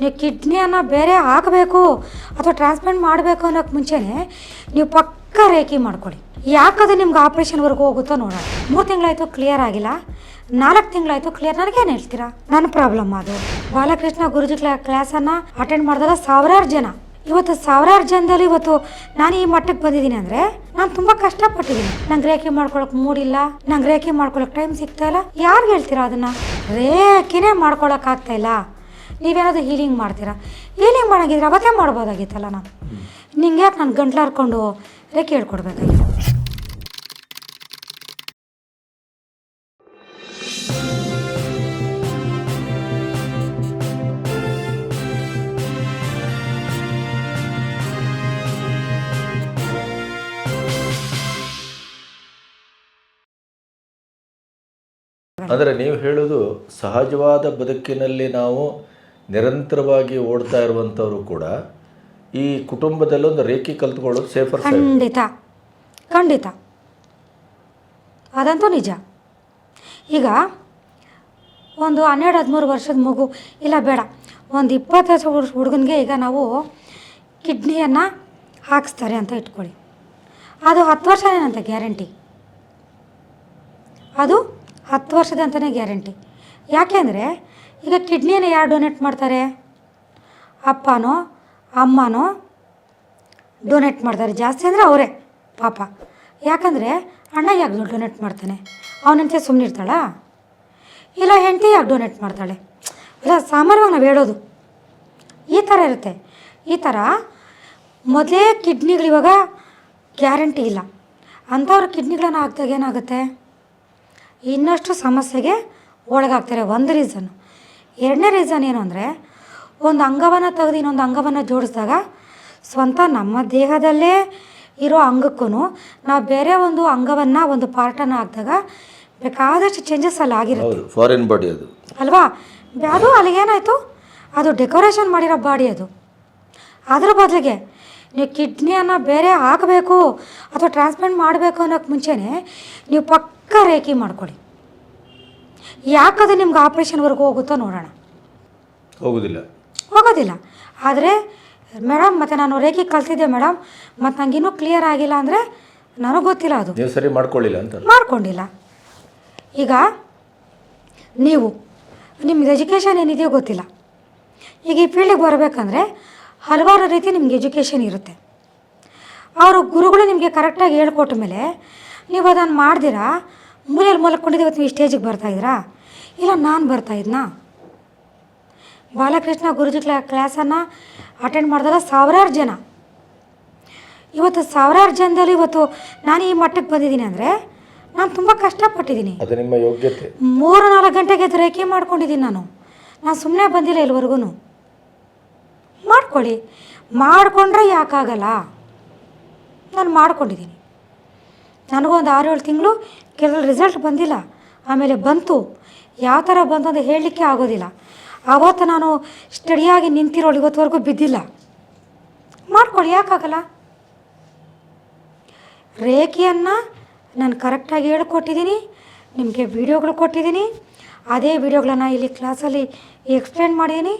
ನೀವು ಕಿಡ್ನಿಯನ್ನು ಬೇರೆ ಹಾಕಬೇಕು ಅಥವಾ ಟ್ರಾನ್ಸ್ಪ್ಲಾಂಟ್ ಮಾಡಬೇಕು ಅನ್ನೋಕ್ಕೆ ಮುಂಚೆನೇ ನೀವು ಪಕ್ಕ ರೇಖೆ ಮಾಡ್ಕೊಳ್ಳಿ. ಯಾಕದು ನಿಮ್ಗೆ ಆಪ್ರೇಷನ್ವರೆಗೂ ಹೋಗುತ್ತೋ ನೋಡೋಣ. ಮೂರು ತಿಂಗಳಾಯಿತು ಕ್ಲಿಯರ್ ಆಗಿಲ್ಲ. ನಾಲ್ಕು ತಿಂಗಳಾಯಿತು ಕ್ಲಿಯರ್ ನನಗೇನು ಹೇಳ್ತೀರಾ? ನನ್ನ ಪ್ರಾಬ್ಲಮ್ ಅದು. ಬಾಲಕೃಷ್ಣ ಗುರುಜಿ ಕ್ಲಾ ಕ್ಲಾಸನ್ನು ಅಟೆಂಡ್ ಮಾಡಿದಾಗ ಸಾವಿರಾರು ಜನ. ಇವತ್ತು ಸಾವಿರಾರು ಜನದಲ್ಲಿ ಇವತ್ತು ನಾನು ಈ ಮಟ್ಟಕ್ಕೆ ಬಂದಿದ್ದೀನಿ ಅಂದರೆ ನಾನು ತುಂಬ ಕಷ್ಟಪಟ್ಟಿದ್ದೀನಿ. ನಂಗೆ ರೇಖೆ ಮಾಡ್ಕೊಳಕ್ ಮೂಡಿಲ್ಲ ನಂಗೆ ರೇಖೆ ಮಾಡ್ಕೊಳಕ್ ಟೈಮ್ ಸಿಗ್ತಾ ಇಲ್ಲ. ಯಾರು ಹೇಳ್ತೀರಾ ಅದನ್ನ? ರೇಖೆನೇ ಮಾಡ್ಕೊಳಕ್ ಇಲ್ಲ. ನೀವೇನಾದ್ರು ಹೀಲಿಂಗ್ ಮಾಡ್ತೀರಾ? ಹೀಲಿಂಗ್ ಮಾಡೋಂಗಿದ್ರೆ ಅವತ್ತೇ ಮಾಡ್ಬೋದಾಗಿತ್ತಲ್ಲ ನಾನು ನಿಂಗೆ ಯಾಕೆ ನಾನು ಗಂಟ್ಲು ಹರ್ಕೊಂಡು ರೇಖೆ ಹೇಳ್ಕೊಡ್ಬೇಕಾಗಿತ್ತು? ಅಂದರೆ ನೀವು ಹೇಳೋದು ಸಹಜವಾದ ಬದುಕಿನಲ್ಲಿ ನಾವು ನಿರಂತರವಾಗಿ ಓಡ್ತಾ ಇರುವಂಥವ್ರು ಕೂಡ ಈ ಕುಟುಂಬದಲ್ಲಿ ಒಂದು ರೇಖೆ ಕಲ್ತ್ಕೊಳ್ಳೋದು ಸೇಫರ್ ಖಂಡಿತ. ಖಂಡಿತ. ಅದಂತೂ ನಿಜ. ಈಗ ಒಂದು ಹನ್ನೆರಡು, ಹದಿಮೂರು ವರ್ಷದ ಮಗು, ಇಲ್ಲ ಬೇಡ, ಒಂದು ಇಪ್ಪತ್ತು ವರ್ಷ ಹುಡುಗನಿಗೆ ಈಗ ನಾವು ಕಿಡ್ನಿಯನ್ನು ಹಾಕಿಸ್ತಾರೆ ಅಂತ ಇಟ್ಕೊಳ್ಳಿ. ಅದು ಹತ್ತು ವರ್ಷನೇನಂತ ಗ್ಯಾರಂಟಿ? ಅದು ಹತ್ತು ವರ್ಷದಂತಲೇ ಗ್ಯಾರಂಟಿ. ಯಾಕೆಂದರೆ ಈಗ ಕಿಡ್ನಿಯನ್ನು ಯಾರು ಡೊನೇಟ್ ಮಾಡ್ತಾರೆ? ಅಪ್ಪನೋ, ಅಮ್ಮನೋ ಡೊನೇಟ್ ಮಾಡ್ತಾರೆ. ಜಾಸ್ತಿ ಅಂದರೆ ಅವರೇ ಪಾಪ. ಯಾಕಂದರೆ ಅಣ್ಣ ಯಾಕೆ ಡೊನೇಟ್ ಮಾಡ್ತಾನೆ? ಅವನಂತೆ ಸುಮ್ಮನೆ ಇರ್ತಾಳಾ? ಇಲ್ಲ, ಹೆಂಡತಿ ಯಾಕೆ ಡೊನೇಟ್ ಮಾಡ್ತಾಳೆ? ಇಲ್ಲ, ಸಾಮಾನ್ಯವಾಗಿ ನಾವು ಹೇಳೋದು. ಈ ಥರ ಇರುತ್ತೆ. ಈ ಥರ ಮೊದಲೇ ಕಿಡ್ನಿಗಳು ಇವಾಗ ಗ್ಯಾರಂಟಿ ಇಲ್ಲ. ಅಂಥವ್ರ ಕಿಡ್ನಿಗಳನ್ನು ಹಾಕ್ದಾಗ ಏನಾಗುತ್ತೆ? ಇನ್ನಷ್ಟು ಸಮಸ್ಯೆಗೆ ಒಳಗಾಗ್ತಾರೆ. ಒಂದು ರೀಸನ್ನು ಎರಡನೇ ರೀಸನ್ ಏನು ಅಂದರೆ ಒಂದು ಅಂಗವನ್ನು ತೆಗೆದು ಇನ್ನೊಂದು ಅಂಗವನ್ನು ಜೋಡಿಸಿದಾಗ ಸ್ವಂತ ನಮ್ಮ ದೇಹದಲ್ಲೇ ಇರೋ ಅಂಗಕ್ಕೂ ನಾವು ಬೇರೆ ಒಂದು ಅಂಗವನ್ನು ಒಂದು ಪಾರ್ಟನ್ನು ಹಾಕಿದಾಗ ಬೇಕಾದಷ್ಟು ಚೇಂಜಸ್ ಅಲ್ಲಿ ಆಗಿರುತ್ತೆ. ಫಾರಿನ್ ಬಾಡಿ ಅದು. ಅಲ್ವಾ? ಅದು ಅಲ್ಲಿಗೇನಾಯಿತು ಅದು ಡೆಕೋರೇಷನ್ ಮಾಡಿರೋ ಬಾಡಿ ಅದು. ಅದರ ಬದಲಿಗೆ ನೀವು ಕಿಡ್ನಿಯನ್ನು ಬೇರೆ ಹಾಕಬೇಕು ಅಥವಾ ಟ್ರಾನ್ಸ್ಪ್ಲಾಂಟ್ ಮಾಡಬೇಕು ಅನ್ನೋಕ್ಕೆ ಮುಂಚೆನೇ ನೀವು ಪಕ್ಕ ರೇಖೆ ಮಾಡ್ಕೊಳ್ಳಿ. ಯಾಕದು ನಿಮ್ಗೆ ಆಪ್ರೇಷನ್ವರೆಗೂ ಹೋಗುತ್ತೋ ನೋಡೋಣ. ಹೋಗೋದಿಲ್ಲ. ಹೋಗೋದಿಲ್ಲ. ಆದರೆ ಮೇಡಮ್ ಮತ್ತು ನಾನು ರೇಖೆ ಕಲ್ತಿದ್ದೆ ಮೇಡಮ್ ಮತ್ತು ಇನ್ನೂ ಕ್ಲಿಯರ್ ಆಗಿಲ್ಲ ಅಂದರೆ ನನಗೆ ಗೊತ್ತಿಲ್ಲ ಅದು. ನೀವು ಸರಿ ಮಾಡ್ಕೊಳ್ಳಿಲ್ಲ ಅಂತ ಮಾಡ್ಕೊಂಡಿಲ್ಲ. ಈಗ ನೀವು ನಿಮ್ಮದು ಎಜುಕೇಷನ್ ಏನಿದೆಯೋ ಗೊತ್ತಿಲ್ಲ. ಈಗ ಈ ಫೀಲ್ಡಿಗೆ ಬರಬೇಕಂದ್ರೆ ಹಲವಾರು ರೀತಿ ನಿಮ್ಗೆ ಎಜುಕೇಷನ್ ಇರುತ್ತೆ. ಅವರು ಗುರುಗಳು ನಿಮಗೆ ಕರೆಕ್ಟಾಗಿ ಹೇಳ್ಕೊಟ್ಟ ಮೇಲೆ ನೀವು ಅದನ್ನು ಮಾಡ್ದಿರಾ ಮೂಲೆಯಲ್ಲಿ ಮಲ್ಕೊಂಡಿದ್ದು ಇವತ್ತು ನೀವು ಸ್ಟೇಜಿಗೆ ಬರ್ತಾಯಿದ್ರಾ ಇಲ್ಲ ನಾನು ಬರ್ತಾಯಿದ್ನಾ ಬಾಲಕೃಷ್ಣ ಗುರುಜಿ ಕ್ಲಾ ಕ್ಲಾಸನ್ನು ಅಟೆಂಡ್ ಮಾಡಿದಾಗ ಸಾವಿರಾರು ಜನ. ಇವತ್ತು ಸಾವಿರಾರು ಜನದಲ್ಲಿ ಇವತ್ತು ನಾನು ಈ ಮಟ್ಟಕ್ಕೆ ಬಂದಿದ್ದೀನಿ ಅಂದರೆ ನಾನು ತುಂಬ ಕಷ್ಟಪಟ್ಟಿದ್ದೀನಿ. ಅದು ನಿಮ್ಮ ಯೋಗ್ಯತೆ. ಮೂರು ನಾಲ್ಕು ಗಂಟೆಗೆ ರೇಖೆ ಮಾಡ್ಕೊಂಡಿದ್ದೀನಿ ನಾನು. ನಾನು ಸುಮ್ಮನೆ ಬಂದಿಲ್ಲ ಇಲ್ಲಿವರೆಗೂ ಮಾಡ್ಕೊಳ್ಳಿ. ಮಾಡಿಕೊಂಡ್ರೆ ಯಾಕಾಗಲ್ಲ? ನಾನು ಮಾಡ್ಕೊಂಡಿದ್ದೀನಿ. ನನಗೂ ಒಂದು ಆರು ಏಳು ತಿಂಗಳು ಕೆಲವು ರಿಸಲ್ಟ್ ಬಂದಿಲ್ಲ. ಆಮೇಲೆ ಬಂತು. ಯಾವ ಥರ ಬಂತು ಅಂತ ಹೇಳಲಿಕ್ಕೆ ಆಗೋದಿಲ್ಲ. ಆವತ್ತು ನಾನು ಸ್ಟಡಿಯಾಗಿ ನಿಂತಿರೋಳು ಇವತ್ತುವರೆಗೂ ಬಿದ್ದಿಲ್ಲ. ಮಾಡ್ಕೊಳ್ಳಿ, ಯಾಕಾಗಲ್ಲ? ರೇಖೆಯನ್ನು ನಾನು ಕರೆಕ್ಟಾಗಿ ಹೇಳ್ಕೊಟ್ಟಿದ್ದೀನಿ. ನಿಮಗೆ ವೀಡಿಯೋಗಳು ಕೊಟ್ಟಿದ್ದೀನಿ. ಅದೇ ವೀಡಿಯೋಗಳನ್ನು ಇಲ್ಲಿ ಕ್ಲಾಸಲ್ಲಿ ಎಕ್ಸ್ಪ್ಲೇನ್ ಮಾಡಿದ್ದೀನಿ.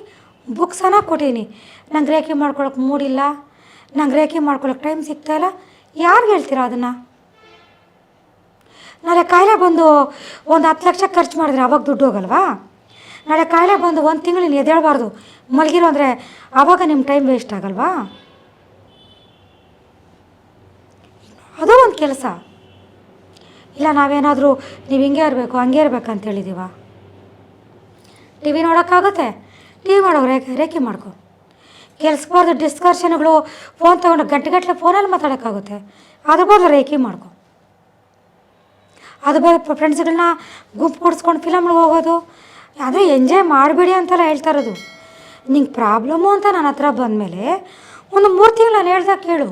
ಬುಕ್ಸನ್ನು ಕೊಟ್ಟಿದ್ದೀನಿ. ನಂಗೆ ರೇಖೆ ಮಾಡ್ಕೊಳಕ್ಕೆ ಮೂಡಿಲ್ಲ ನಂಗೆ ರೇಖೆ ಮಾಡ್ಕೊಳಕ್ಕೆ ಟೈಮ್ ಸಿಗ್ತಾಯಿಲ್ಲ ಯಾರು ಹೇಳ್ತೀರಾ ಅದನ್ನು? ನಾಳೆ ಕಾಯಿಲೆ ಬಂದು ಒಂದು ಹತ್ತು ಲಕ್ಷ ಖರ್ಚು ಮಾಡಿದ್ರೆ ಅವಾಗ ದುಡ್ಡು ಹೋಗಲ್ವಾ? ನಾಳೆ ಕಾಯಿಲೆ ಬಂದು ಒಂದು ತಿಂಗಳು ನೀನು ಎದ್ದೇಳಬಾರ್ದು. ಮಲಗಿರೋ ಅಂದರೆ ಆವಾಗ ನಿಮ್ಮ ಟೈಮ್ ವೇಸ್ಟ್ ಆಗಲ್ವಾ? ಅದು ಒಂದು ಕೆಲಸ. ಇಲ್ಲ, ನಾವೇನಾದರೂ ನೀವು ಹಿಂಗೆ ಇರಬೇಕು, ಹಂಗೆ ಇರಬೇಕು ಅಂತ ಹೇಳಿದ್ದೀವ ಟಿ ವಿ ನೋಡೋಕ್ಕಾಗುತ್ತೆ? ಟಿ ವಿ ಮಾಡೋ ರೇಖೆ ರೇಖೆ ಮಾಡ್ಕೊ. ಕೆಲಸಬಾರ್ದು ಡಿಸ್ಕಷನ್ಗಳು ಫೋನ್ ತೊಗೊಂಡು ಗಂಟೆಗಟ್ಟಲೆ ಫೋನಲ್ಲಿ ಮಾತಾಡೋಕ್ಕಾಗುತ್ತೆ. ಅದ್ರ ಬದಲು ರೇಖೆ ಮಾಡ್ಕೊ. ಅದು ಬ ಫ್ರೆಂಡ್ಸ್ಗಳನ್ನ ಗುಂಪು ಕೊಡಿಸ್ಕೊಂಡು ಫಿಲಮ್ಗೆ ಹೋಗೋದು. ಆದರೆ ಎಂಜಾಯ್ ಮಾಡಬೇಡಿ ಅಂತೆಲ್ಲ ಹೇಳ್ತಾ ಇರೋದು. ನಿಂಗೆ ಪ್ರಾಬ್ಲಮ್ಮು ಅಂತ ನನ್ನ ಹತ್ರ ಬಂದಮೇಲೆ ಒಂದು ಮೂರು ತಿಂಗಳು ನಾನು ಹೇಳ್ದಾಗ ಕೇಳು.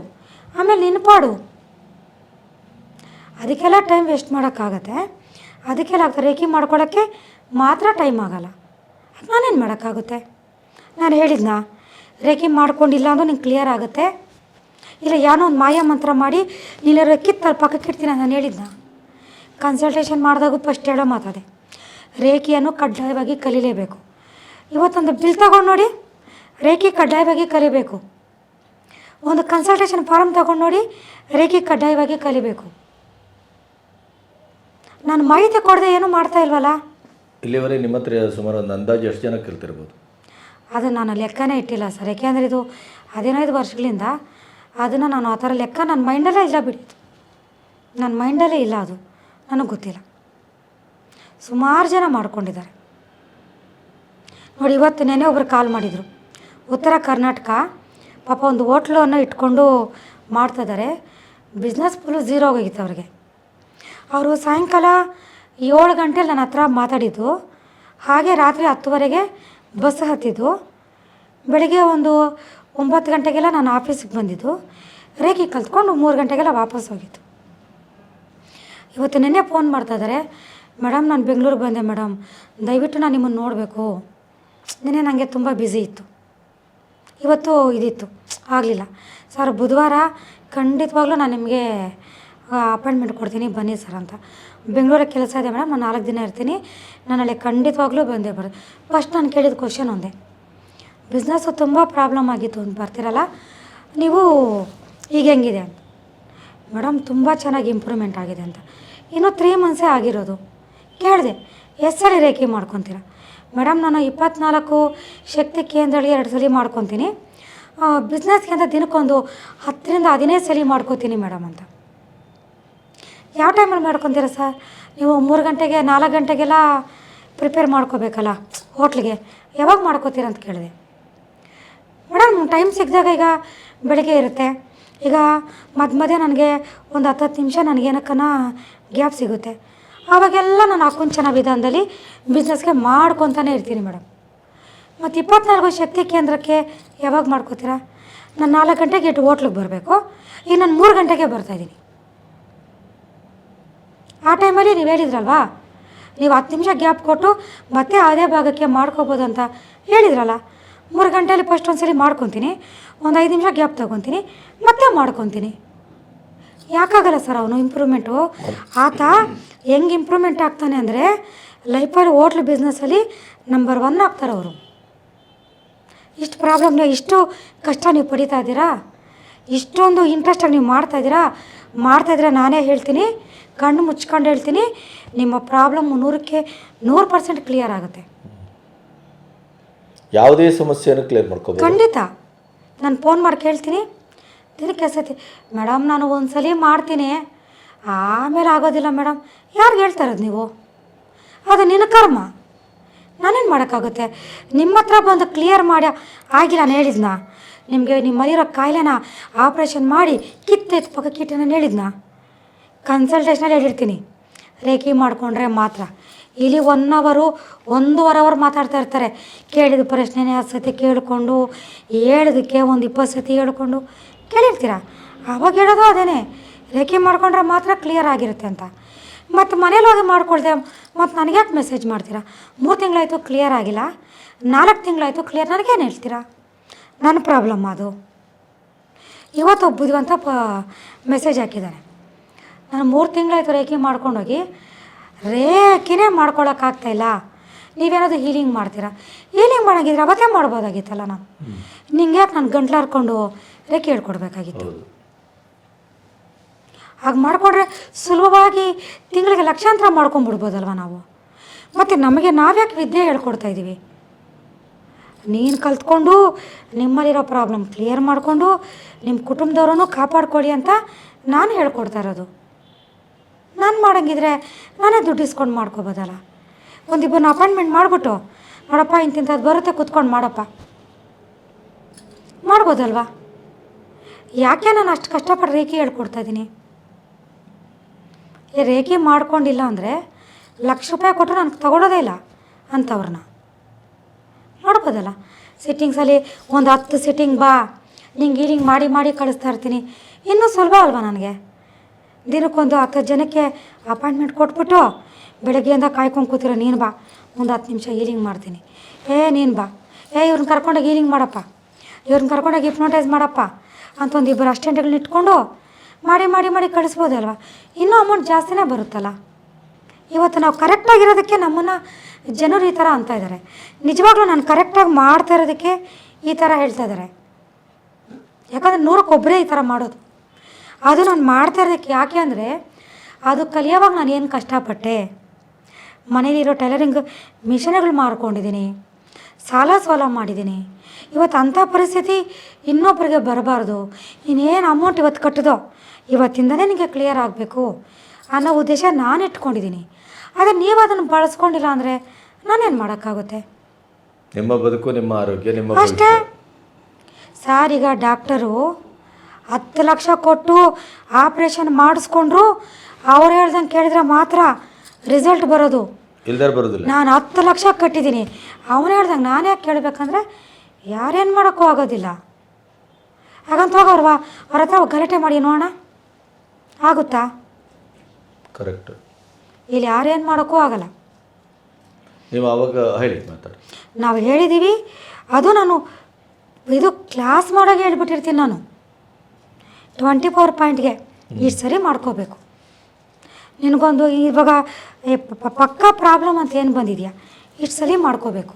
ಆಮೇಲೆ ನಿನ್ನ ಪಾಡು. ಅದಕ್ಕೆಲ್ಲ ಟೈಮ್ ವೇಸ್ಟ್ ಮಾಡೋಕ್ಕಾಗತ್ತೆ. ಅದಕ್ಕೆಲ್ಲ ಆಗ್ತಾರೆ ರೇಖಿ ಮಾಡ್ಕೊಳ್ಳೋಕ್ಕೆ ಮಾತ್ರ ಟೈಮ್ ಆಗಲ್ಲ. ನಾನೇನು ಮಾಡೋಕ್ಕಾಗುತ್ತೆ? ನಾನು ಹೇಳಿದ್ನಾ? ರೇಖೆ ಮಾಡ್ಕೊಂಡಿಲ್ಲ ಅಂದ್ರೆ ನಿಂಗೆ ಕ್ಲಿಯರ್ ಆಗುತ್ತೆ? ಇಲ್ಲ ಏನೋ ಒಂದು ಮಾಯ ಮಂತ್ರ ಮಾಡಿ ನೀನು ಕಿತ್ತ ಪಕ್ಕಕ್ಕೆ ಇಡ್ತೀನಿ ನಾನು ಹೇಳಿದ್ನ? ಕನ್ಸಲ್ಟೇಷನ್ ಮಾಡಿದಾಗ ಫಸ್ಟ್ ಹೇಳೋ ಮಾತದೆ ರೇಖಿಯನ್ನು ಕಡ್ಡಾಯವಾಗಿ ಕಲಿಲೇಬೇಕು. ಇವತ್ತೊಂದು ಬಿಲ್ ತಗೊಂಡು ನೋಡಿ ರೇಖೆ ಕಡ್ಡಾಯವಾಗಿ ಕಲಿಬೇಕು. ಒಂದು ಕನ್ಸಲ್ಟೇಷನ್ ಫಾರಮ್ ತಗೊಂಡು ನೋಡಿ ರೇಖೆ ಕಡ್ಡಾಯವಾಗಿ ಕಲಿಬೇಕು. ನಾನು ಮಾಹಿತಿ ಕೊಡದೆ ಏನು ಮಾಡ್ತಾ ಇಲ್ವಲ್ಲ? ಇಲ್ಲಿವರೆಗೆ ನಿಮ್ಮ ಹತ್ರ ಸುಮಾರು ಒಂದು ಅಂದಾಜು ಎಷ್ಟು ಜನ ಕಲ್ತಿರ್ಬೋದು ಅದನ್ನು ನಾನು ಲೆಕ್ಕನೇ ಇಟ್ಟಿಲ್ಲ ಸರ್. ಯಾಕೆಂದರೆ ಇದು ಹದಿನೈದು ವರ್ಷಗಳಿಂದ ಅದನ್ನು ನಾನು ಆ ಥರ ಲೆಕ್ಕ ನನ್ನ ಮೈಂಡಲ್ಲೇ ಇಲ್ಲ ಬಿಡಿ ನನ್ನ ಮೈಂಡಲ್ಲೇ ಇಲ್ಲ ಅದು. ನನಗೆ ಗೊತ್ತಿಲ್ಲ. ಸುಮಾರು ಜನ ಮಾಡ್ಕೊಂಡಿದ್ದಾರೆ. ನೋಡಿ, ಇವತ್ತು ನೆನೆ ಒಬ್ರು ಕಾಲ್ ಮಾಡಿದರು. ಉತ್ತರ ಕರ್ನಾಟಕ, ಪಾಪ ಒಂದು ಹೋಟ್ಲನ್ನು ಇಟ್ಕೊಂಡು ಮಾಡ್ತಿದ್ದಾರೆ ಬಿಸ್ನೆಸ್ ಫುಲ್ಲು ಝೀರೋ ಹೋಗಿತ್ತು ಅವ್ರಿಗೆ. ಅವರು ಸಾಯಂಕಾಲ ಏಳು ಗಂಟೆಲಿ ನನ್ನ ಹತ್ರ ಮಾತಾಡಿದ್ದು. ಹಾಗೆ ರಾತ್ರಿ ಹತ್ತುವರೆಗೆ ಬಸ್ ಹತ್ತಿದ್ದು. ಬೆಳಗ್ಗೆ ಒಂದು ಒಂಬತ್ತು ಗಂಟೆಗೆಲ್ಲ ನಾನು ಆಫೀಸಿಗೆ ಬಂದಿದ್ದು. ರೇಖೆ ಕಲ್ತ್ಕೊಂಡು ಮೂರು ಗಂಟೆಗೆಲ್ಲ ವಾಪಸ್ ಹೋಗಿದ್ದು. ಇವತ್ತು ನಿನ್ನೆ ಫೋನ್ ಮಾಡ್ತಾ ಇದ್ದಾರೆ ಮೇಡಮ್, ನಾನು ಬೆಂಗ್ಳೂರಿಗೆ ಬಂದೆ ಮೇಡಮ್, ದಯವಿಟ್ಟು ನಾನು ನಿಮ್ಮನ್ನು ನೋಡಬೇಕು. ನಿನ್ನೆ ನನಗೆ ತುಂಬ ಬ್ಯುಸಿ ಇತ್ತು. ಇವತ್ತು ಇದಿತ್ತು, ಆಗಲಿಲ್ಲ. ಸರ್, ಬುಧವಾರ ಖಂಡಿತವಾಗ್ಲೂ ನಾನು ನಿಮಗೆ ಅಪಾಯಿಂಟ್ಮೆಂಟ್ ಕೊಡ್ತೀನಿ, ಬನ್ನಿ ಸರ್ ಅಂತ. ಬೆಂಗಳೂರಲ್ಲಿ ಕೆಲಸ ಇದೆ ಮೇಡಮ್, ನಾನು ನಾಲ್ಕು ದಿನ ಇರ್ತೀನಿ. ನಾನು ಅಲ್ಲಿ ಖಂಡಿತವಾಗ್ಲೂ ಬಂದೆ ಬರೋದು ಫಸ್ಟ್ ನಾನು ಕೇಳಿದ ಕ್ವಶನ್ ಒಂದೇ. ಬಿಸ್ನೆಸ್ಸು ತುಂಬ ಪ್ರಾಬ್ಲಮ್ ಆಗಿತ್ತು ಅಂತ ಬರ್ತೀರಲ್ಲ, ನೀವು ಈಗ ಹೆಂಗಿದೆ ಅಂತ. ಮೇಡಮ್, ತುಂಬ ಚೆನ್ನಾಗಿ ಇಂಪ್ರೂವ್ಮೆಂಟ್ ಆಗಿದೆ ಅಂತ. ಇನ್ನೂ ತ್ರೀ ಮಂತ್ಸೇ ಆಗಿರೋದು. ಕೇಳಿದೆ, ಎಷ್ಟು ಸಲ ರೇಖೆ ಮಾಡ್ಕೊತೀರ? ಮೇಡಮ್, ನಾನು ಇಪ್ಪತ್ನಾಲ್ಕು ಶಕ್ತಿ ಕೇಂದ್ರಗಳಿಗೆ ಎರಡು ಸಲ ಮಾಡ್ಕೊತೀನಿ. ಬಿಸ್ನೆಸ್ಗೆ ಅಂತ ದಿನಕ್ಕೊಂದು ಹತ್ತರಿಂದ ಹದಿನೈದು ಸಲ ಮಾಡ್ಕೋತೀನಿ ಮೇಡಮ್ ಅಂತ. ಯಾವ ಟೈಮಲ್ಲಿ ಮಾಡ್ಕೊತೀರ ಸರ್? ನೀವು ಮೂರು ಗಂಟೆಗೆ, ನಾಲ್ಕು ಗಂಟೆಗೆಲ್ಲ ಪ್ರಿಪೇರ್ ಮಾಡ್ಕೋಬೇಕಲ್ಲ, ಹೋಟ್ಲಿಗೆ. ಯಾವಾಗ ಮಾಡ್ಕೋತೀರ ಅಂತ ಕೇಳಿದೆ. ಮೇಡಮ್ ಟೈಮ್ ಸಿಕ್ಕಿದಾಗ ಈಗ ಬೆಳಗ್ಗೆ ಇರುತ್ತೆ. ಈಗ ಮಧ್ಯ ಮಧ್ಯ ನನಗೆ ಒಂದು ಹತ್ತು ಹತ್ತು ನಿಮಿಷ ನನಗೇನಕ್ಕನ ಗ್ಯಾಪ್ ಸಿಗುತ್ತೆ. ಆವಾಗೆಲ್ಲ ನಾನು ಆಕುಂಚನ ವಿಧಾನದಲ್ಲಿ ಬಿಸ್ನೆಸ್ಗೆ ಮಾಡ್ಕೊತಾನೆ ಇರ್ತೀನಿ ಮೇಡಮ್ ಮತ್ತು ಇಪ್ಪತ್ನಾಲ್ಕು ಶಕ್ತಿ ಕೇಂದ್ರಕ್ಕೆ ಯಾವಾಗ ಮಾಡ್ಕೋತೀರಾ? ನಾನು ನಾಲ್ಕು ಗಂಟೆಗೆ ಇಟ್ಟು ಹೋಟ್ಲಿಗೆ ಬರಬೇಕು. ಈಗ ನಾನು ಮೂರು ಗಂಟೆಗೆ ಬರ್ತಾಯಿದ್ದೀನಿ ಆ ಟೈಮಲ್ಲಿ ನೀವು ಹೇಳಿದ್ರಲ್ವಾ? ನೀವು ಹತ್ತು ನಿಮಿಷ ಗ್ಯಾಪ್ ಕೊಟ್ಟು ಮತ್ತೆ ಅದೇ ಭಾಗಕ್ಕೆ ಮಾಡ್ಕೋಬೋದು ಅಂತ ಹೇಳಿದ್ರಲ್ಲ. ಮೂರು ಗಂಟೆಯಲ್ಲಿ ಫಸ್ಟ್ ಒಂದ್ಸಲಿ ಮಾಡ್ಕೊತೀನಿ. ಒಂದು ಐದು ನಿಮಿಷ ಗ್ಯಾಪ್ ತೊಗೊತೀನಿ. ಮತ್ತೆ ಮಾಡ್ಕೊತೀನಿ. ಯಾಕಾಗಲ್ಲ ಸರ್ ಅವನು ಇಂಪ್ರೂವ್ಮೆಂಟು ಆತ ಹೆಂಗೆ ಇಂಪ್ರೂವ್ಮೆಂಟ್ ಆಗ್ತಾನೆ ಅಂದರೆ ಲೈಫಲ್ ಹೋಟ್ಲ್ ಬಿಸ್ನೆಸ್ಸಲ್ಲಿ ನಂಬರ್ ಒನ್ ಆಗ್ತಾರೆ ಅವರು. ಇಷ್ಟು ಪ್ರಾಬ್ಲಮ್ ಇಷ್ಟು ಕಷ್ಟ ನೀವು ಪಡಿತಾ ಇದ್ದೀರಾ? ಇಷ್ಟೊಂದು ಇಂಟ್ರೆಸ್ಟಾಗಿ ನೀವು ಮಾಡ್ತಾ ಇದ್ದೀರಾ? ಮಾಡ್ತಾ ಇದ್ರೆ ನಾನೇ ಹೇಳ್ತೀನಿ. ಕಣ್ಣು ಮುಚ್ಕೊಂಡು ಹೇಳ್ತೀನಿ. ನಿಮ್ಮ ಪ್ರಾಬ್ಲಮ್ ನೂರಕ್ಕೆ ನೂರು ಪರ್ಸೆಂಟ್ ಕ್ಲಿಯರ್ ಆಗುತ್ತೆ. ಯಾವುದೇ ಸಮಸ್ಯೆಯನ್ನು ಕ್ಲಿಯರ್ ಮಾಡ್ಕೋಬೋದು. ಖಂಡಿತ. ನಾನು ಫೋನ್ ಮಾಡಿ ಕೇಳ್ತೀನಿ. ದಿನಕ್ಕೆ ಸತಿ ಮೇಡಮ್, ನಾನು ಒಂದು ಸಲ ಮಾಡ್ತೀನಿ. ಆಮೇಲೆ ಆಗೋದಿಲ್ಲ ಮೇಡಮ್. ಯಾರು ಹೇಳ್ತಾ ಇರೋದು ನೀವು? ಅದು ನಿನ್ನ ಕರ್ಮ. ನಾನೇನು ಮಾಡೋಕ್ಕಾಗುತ್ತೆ? ನಿಮ್ಮ ಹತ್ರ ಬಂದು ಕ್ಲಿಯರ್ ಮಾಡಿ ಆಗಿಲ್ಲ ನಾನು ಹೇಳಿದ್ನ. ನಿಮಗೆ ನಿಮ್ಮಲ್ಲಿರೋ ಕಾಯಿಲೆನ ಆಪ್ರೇಷನ್ ಮಾಡಿ ಕಿತ್ತೆತ್ತು ಪಕ್ಕ ಕಿಟ್ಟು ನಾನು ಹೇಳಿದ್ನ. ಕನ್ಸಲ್ಟೇಷನಲ್ಲಿ ಹೇಳಿರ್ತೀನಿ. ರೇಖೆ ಮಾಡಿಕೊಂಡ್ರೆ ಮಾತ್ರ. ಇಲ್ಲಿ ಒನ್ ಅವರು ಒಂದೂವರೆ ಅವರ್ ಮಾತಾಡ್ತಾ ಇರ್ತಾರೆ. ಕೇಳಿದ ಪ್ರಶ್ನೆನೇ ಹತ್ತು ಸತಿ ಕೇಳಿಕೊಂಡು, ಹೇಳಿದಕ್ಕೆ ಒಂದು ಇಪ್ಪತ್ತು ಸತಿ ಹೇಳ್ಕೊಂಡು ಕೇಳಿರ್ತೀರ? ಅವಾಗ ಹೇಳೋದು ಅದೇ ರೇಖೆ ಮಾಡ್ಕೊಂಡ್ರೆ ಮಾತ್ರ ಕ್ಲಿಯರ್ ಆಗಿರುತ್ತೆ ಅಂತ. ಮತ್ತು ಮನೇಲಿ ಹೋಗಿ ಮಾಡ್ಕೊಳ್ದೆ, ಮತ್ತು ನನಗ್ಯಾಕೆ ಮೆಸೇಜ್ ಮಾಡ್ತೀರಾ? ಮೂರು ತಿಂಗಳಾಯಿತು ಕ್ಲಿಯರ್ ಆಗಿಲ್ಲ. ನಾಲ್ಕು ತಿಂಗಳಾಯಿತು ಕ್ಲಿಯರ್ ನನಗೇನು ಹೇಳ್ತೀರಾ? ನನ್ನ ಪ್ರಾಬ್ಲಮ್ ಅದು. ಇವತ್ತು ಒಬ್ಬ ಬುದ್ಧಿವಂತ ಪ ಮೆಸೇಜ್ ಹಾಕಿದ್ದಾರೆ ನಾನು ಮೂರು ತಿಂಗಳಾಯಿತು ರೇಖೆ ಮಾಡ್ಕೊಂಡೋಗಿ ರೇಖೆನೇ ಮಾಡ್ಕೊಳಕ್ಕಾಗ್ತಾಯಿಲ್ಲ ನೀವೇನಾದ್ರು ಹೀಲಿಂಗ್ ಮಾಡ್ತೀರಾ? ಹೀಲಿಂಗ್ ಮಾಡೋಂಗಿದ್ರೆ ಅವತ್ತೇ ಮಾಡ್ಬೋದಾಗಿತ್ತಲ್ಲ ನಾನು. ನಿಂಗೆ ಯಾಕೆ ನಾನು ಗಂಟ್ಲು ಹರ್ಕೊಂಡು ರೇಖೆ ಹೇಳ್ಕೊಡ್ಬೇಕಾಗಿತ್ತು? ಹಾಗೆ ಮಾಡಿಕೊಂಡ್ರೆ ಸುಲಭವಾಗಿ ತಿಂಗಳಿಗೆ ಲಕ್ಷಾಂತರ ಮಾಡ್ಕೊಂಬಿಡ್ಬೋದಲ್ವ ನಾವು? ಮತ್ತು ನಮಗೆ ನಾವ್ಯಾಕೆ ವಿದ್ಯೆ ಹೇಳ್ಕೊಡ್ತಾ ಇದ್ದೀವಿ ನೀನು ಕಲ್ತ್ಕೊಂಡು ನಿಮ್ಮಲ್ಲಿರೋ ಪ್ರಾಬ್ಲಮ್ ಕ್ಲಿಯರ್ ಮಾಡಿಕೊಂಡು ನಿಮ್ಮ ಕುಟುಂಬದವ್ರನ್ನು ಕಾಪಾಡ್ಕೊಳ್ಳಿ ಅಂತ ನಾನು ಹೇಳ್ಕೊಡ್ತಾ ಇರೋದು. ನಾನು ಮಾಡೋಂಗಿದ್ರೆ ನಾನೇ ದುಡ್ಡು ಇಸ್ಕೊಂಡು ಮಾಡ್ಕೋಬೋದಲ್ಲ? ಒಂದಿಬ್ಬನ ಅಪಾಯಿಂಟ್ಮೆಂಟ್ ಮಾಡಿಬಿಟ್ಟು, ನೋಡಪ್ಪ ಇಂತಿಂಥದ್ದು ಬರುತ್ತೆ ಕುತ್ಕೊಂಡು ಮಾಡಪ್ಪ. ಮಾಡ್ಬೋದಲ್ವಾ? ಯಾಕೆ ನಾನು ಅಷ್ಟು ಕಷ್ಟಪಟ್ಟು ರೇಖೆ ಹೇಳ್ಕೊಡ್ತಾ ಇದ್ದೀನಿ ಏ ರೇಖೆ ಮಾಡ್ಕೊಂಡಿಲ್ಲ ಅಂದರೆ ಲಕ್ಷ ರೂಪಾಯಿ ಕೊಟ್ಟರು ನನಗೆ ತಗೊಳ್ಳೋದೇ ಇಲ್ಲ ಅಂಥವ್ರನ್ನ ಮಾಡ್ಬೋದಲ್ಲ ಸಿಟ್ಟಿಂಗ್ಸಲ್ಲಿ ಒಂದು ಹತ್ತು ಸಿಟ್ಟಿಂಗ್ ಬಾ, ನಿಂಗೆ ಹೀಲಿಂಗ್ ಮಾಡಿ ಮಾಡಿ ಕಳಿಸ್ತಾ ಇರ್ತೀನಿ. ಇನ್ನೂ ಸುಲಭ ಅಲ್ವಾ ನನಗೆ? ದಿನಕ್ಕೊಂದು ಹತ್ತು ಜನಕ್ಕೆ ಅಪಾಯಿಂಟ್ಮೆಂಟ್ ಕೊಟ್ಬಿಟ್ಟು ಬೆಳಗ್ಗೆಯಿಂದ ಕಾಯ್ಕೊಂಡು ಕೂತಿರೋ, ನೀನು ಬಾ, ಒಂದು ಹತ್ತು ನಿಮಿಷ ಹೀಲಿಂಗ್ ಮಾಡ್ತೀನಿ. ಏ, ನೀನು ಬಾ. ಏ ಇವ್ರನ್ನ ಕರ್ಕೊಂಡೋಗಿ ಹೀಲಿಂಗ್ ಮಾಡಪ್ಪ. ಇವ್ರನ್ನ ಕರ್ಕೊಂಡೋಗಿ ಹಿಪ್ನೋಟೈಸ್ ಮಾಡಪ್ಪ ಅಂತ ಒಂದು ಇಬ್ಬರು ಅಸ್ಟೆಂಟ್ಗಳನ್ನ ಇಟ್ಕೊಂಡು ಮಾಡಿ ಮಾಡಿ ಮಾಡಿ ಕಳಿಸ್ಬೋದಲ್ವ ಇನ್ನೂ ಅಮೌಂಟ್ ಜಾಸ್ತಿನೇ ಬರುತ್ತಲ್ಲ? ಇವತ್ತು ನಾವು ಕರೆಕ್ಟಾಗಿರೋದಕ್ಕೆ ನಮ್ಮನ್ನು ಜನರು ಈ ಥರ ಅಂತ ಇದ್ದಾರೆ ನಿಜವಾಗ್ಲೂ ನಾನು ಕರೆಕ್ಟಾಗಿ ಮಾಡ್ತಾ ಇರೋದಕ್ಕೆ ಈ ಥರ ಹೇಳ್ತಾ ಇದ್ದಾರೆ ಯಾಕಂದರೆ ನೂರಕ್ಕೊಬ್ಬರೇ ಈ ಥರ ಮಾಡೋದು. ಅದು ನಾನು ಮಾಡ್ತಾ ಇರೋದಕ್ಕೆ ಯಾಕೆ ಅಂದರೆ ಅದು ಕಲಿಯೋವಾಗ ನಾನು ಏನು ಕಷ್ಟಪಟ್ಟೆ. ಮನೇಲಿರೋ ಟೈಲರಿಂಗ್ ಮಿಷನ್ಗಳು ಮಾರ್ಕೊಂಡಿದ್ದೀನಿ. ಸಾಲ ಸಾಲ ಮಾಡಿದ್ದೀನಿ. ಇವತ್ತು ಅಂಥ ಪರಿಸ್ಥಿತಿ ಇನ್ನೊಬ್ಬರಿಗೆ ಬರಬಾರ್ದು. ಇನ್ನೇನು ಅಮೌಂಟ್ ಇವತ್ತು ಕಟ್ಟಿದೋ ಇವತ್ತಿಂದನೇ ನಿಮಗೆ ಕ್ಲಿಯರ್ ಆಗಬೇಕು ಅನ್ನೋ ಉದ್ದೇಶ ನಾನು ಇಟ್ಕೊಂಡಿದ್ದೀನಿ. ಆದರೆ ನೀವು ಅದನ್ನು ಬಳಸ್ಕೊಂಡಿಲ್ಲ ಅಂದರೆ ನಾನೇನು ಮಾಡೋಕ್ಕಾಗುತ್ತೆ? ನಿಮ್ಮ ಬದುಕು ನಿಮ್ಮ ಆರೋಗ್ಯ ನಿಮ್ಮ ಅಷ್ಟೇ. ಸರ್ ಈಗ ಡಾಕ್ಟರು ಹತ್ತು ಲಕ್ಷ ಕೊಟ್ಟು ಆಪ್ರೇಷನ್ ಮಾಡಿಸ್ಕೊಂಡ್ರು ಅವ್ರು ಹೇಳ್ದಂಗೆ ಕೇಳಿದ್ರೆ ಮಾತ್ರ ರಿಸಲ್ಟ್ ಬರೋದು. ಇಲ್ದಾರ ಬರೋದಿಲ್ಲ. ನಾನು ಹತ್ತು ಲಕ್ಷ ಕಟ್ಟಿದ್ದೀನಿ. ಅವನು ಹೇಳ್ದಂಗೆ ನಾನು ಯಾಕೆ ಕೇಳಬೇಕಂದ್ರೆ ಯಾರೇನು ಮಾಡೋಕ್ಕೂ ಆಗೋದಿಲ್ಲ. ಹಾಗಂತ ಹೋಗಿ ಅವ್ರ ಅವ್ರ ಹತ್ರ ಗಲಾಟೆ ಮಾಡಿ ನೋಡೋಣ. ಆಗುತ್ತಾ? ಕರೆಕ್ಟ್ ಇಲ್ಲಿ ಯಾರೇನು ಮಾಡೋಕ್ಕೂ ಆಗಲ್ಲ. ನೀವು ಅವಾಗ ಹೇಳಿ ಮಾತಾಡಿ. ನಾವು ಹೇಳಿದ್ದೀವಿ ಅದು ನಾನು ಇದು ಕ್ಲಾಸ್ ಮಾಡೋಕೆ ಹೇಳ್ಬಿಟ್ಟಿರ್ತೀನಿ ನಾನು. ಟ್ವೆಂಟಿ ಫೋರ್ ಪಾಯಿಂಟ್ಗೆ ಇಷ್ಟು ಸರಿ ಮಾಡ್ಕೋಬೇಕು. ನಿನಗೊಂದು ಇವಾಗ ಪಕ್ಕ ಪ್ರಾಬ್ಲಮ್ ಅಂತ ಏನು ಬಂದಿದೆಯಾ? ಇಷ್ಟು ಸರಿ ಮಾಡ್ಕೋಬೇಕು.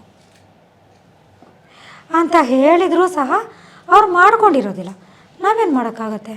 ಅಂತ ಹೇಳಿದರೂ ಸಹ ಅವ್ರು ಮಾಡ್ಕೊಂಡಿರೋದಿಲ್ಲ. ನಾವೇನು ಮಾಡೋಕ್ಕಾಗತ್ತೆ?